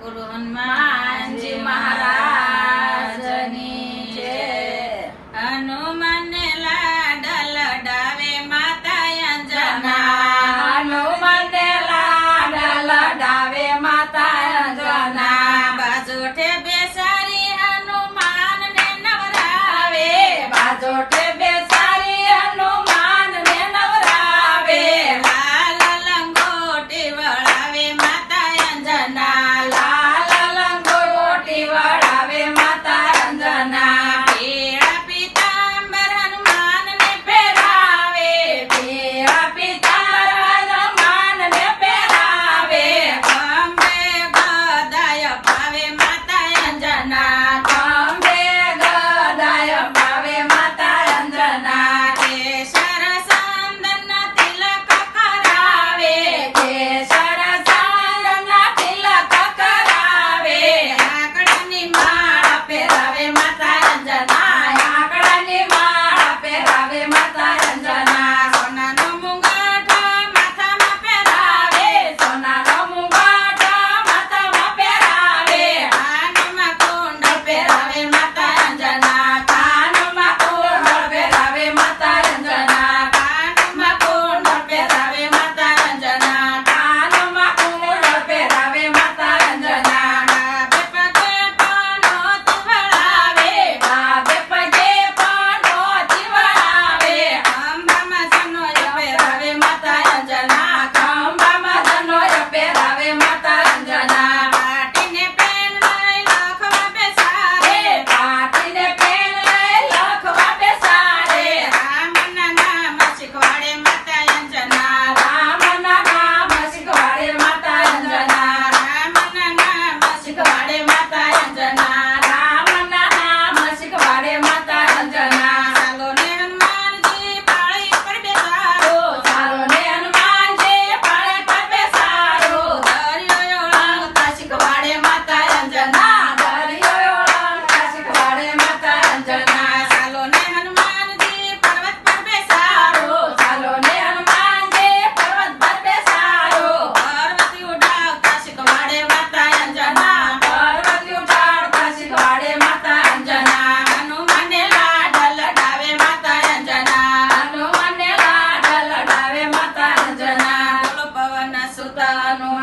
ગુરુ હનુમાનજી મહારાજની જય હનુમાન લાડલ ડાવે માતા અંજના હનુમાન લાડલ ડાવે માતા અંજના બાજોઠે બેસારી હનુમાન ને નવરાવે બાજોઠે 啊，那个。